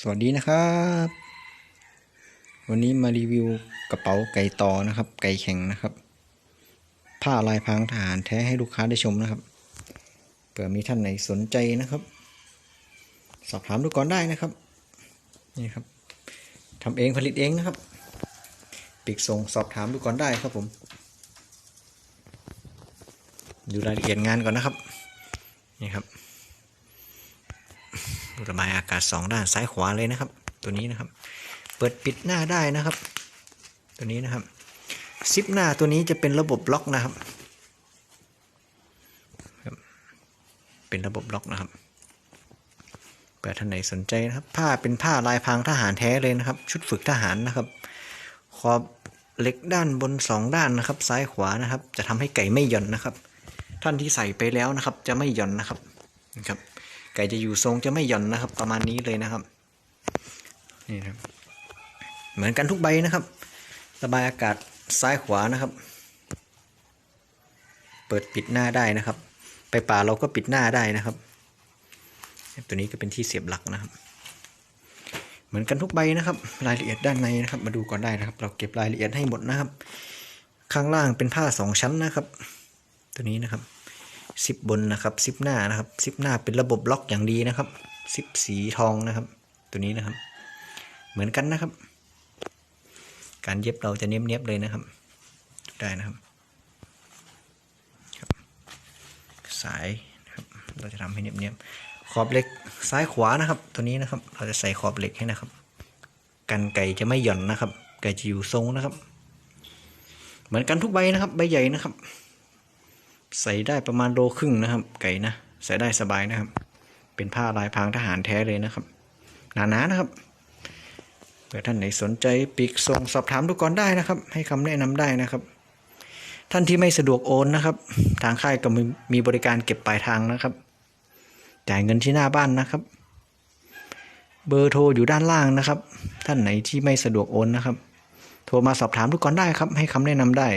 สวัสดีนะครับ วันนี้มารีวิวกระเป๋าไก่ต่อนะครับ ไก่แข็งนะครับ ผ้าลายพรางทหารแท้ให้ลูกค้าได้ชมนะครับเผื่อมีท่านไหนสนใจนะครับ สอบถามดูก่อนได้นะครับนี่ครับทำเองผลิตเองนะครับปีกส่งสอบถามดูก่อนได้ครับผม ดูรายละเอียดงานก่อนนะครับนี่ครับ ระบายอากาศสองด้านซ้ายขวาเลยนะครับ ตัวนี้นะครับ เปิดปิดหน้าได้นะครับ ตัวนี้นะครับซิปหน้าตัวนี้จะเป็นระบบล็อกนะครับ เป็นระบบล็อกนะครับเปิดท่านไหนสนใจนะครับ ผ้าเป็นผ้าลายพรางทหารแท้เลยนะครับ ชุดฝึกทหารนะครับขอบเหล็กด้านบนสองด้านนะครับ ซ้ายขวานะครับ จะทำให้ไก่ไม่หย่อนนะครับ ท่านที่ใส่ไปแล้วนะครับ จะไม่หย่อนนะครับนะครับ ไก่จะอยู่ทรงจะไม่หย่อนนะครับ ประมาณนี้เลยนะครับนี่นะครับ เหมือนกันทุกใบนะครับ ระบายอากาศซ้ายขวานะครับ เปิดปิดหน้าได้นะครับ ไปป่าเราก็ปิดหน้าได้นะครับ ตัวนี้ก็เป็นที่เสียบหลักนะครับ เหมือนกันทุกใบนะครับ รายละเอียดด้านในนะครับ มาดูก่อนได้นะครับ เราเก็บรายละเอียดให้หมดนะครับ ข้างล่างเป็นผ้าสองชั้นนะครับ ตัวนี้นะครับ ซิปบนนะครับซิปหน้านะครับซิปหน้าเป็นระบบล็อกอย่างดีนะครับซิปสีทองนะครับ ตัวนี้นะครับ เหมือนกันนะครับ การเย็บเราจะเนี้ยบๆเลยนะครับ ได้นะครับสายนะครับเราจะทำให้เนี้ยบๆขอบเหล็กซ้ายขวานะครับ ตัวนี้นะครับ เราจะใส่ขอบเหล็กให้นะครับ กันไก่จะไม่หย่อนนะครับ ไก่จะอยู่ทรงนะครับ เหมือนกันทุกใบนะครับ ใบใหญ่นะครับ ใส่ได้ประมาณโลครึ่งนะครับ ไก่นะใส่ได้สบายนะครับ เป็นผ้าลายพรางทหารแท้เลยนะครับ หนาๆนะครับเผื่อท่านไหนสนใจปีกส่งสอบถามดูก่อนได้นะครับ ให้คำแนะนำได้นะครับ ท่านที่ไม่สะดวกโอนนะครับ ทางค่ายก็มีมีบริการเก็บปลายทางนะครับ จ่ายเงินที่หน้าบ้านนะครับ เบอร์โทรอยู่ด้านล่างนะครับ ท่านไหนที่ไม่สะดวกโอนนะครับ โทรมาสอบถามดูก่อนได้ครับ ให้คำแนะนำได้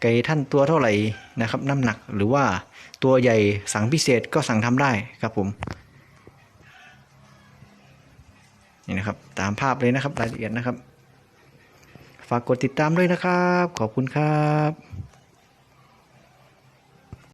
ไก่ท่านตัวเท่าไหร่นะครับ น้ำหนักหรือว่าตัวใหญ่สั่งพิเศษก็สั่งทำได้ครับผมนี่นะครับตามภาพเลยนะครับรายละเอียดนะครับ ฝากกดติดตามด้วยนะครับ ขอบคุณครับ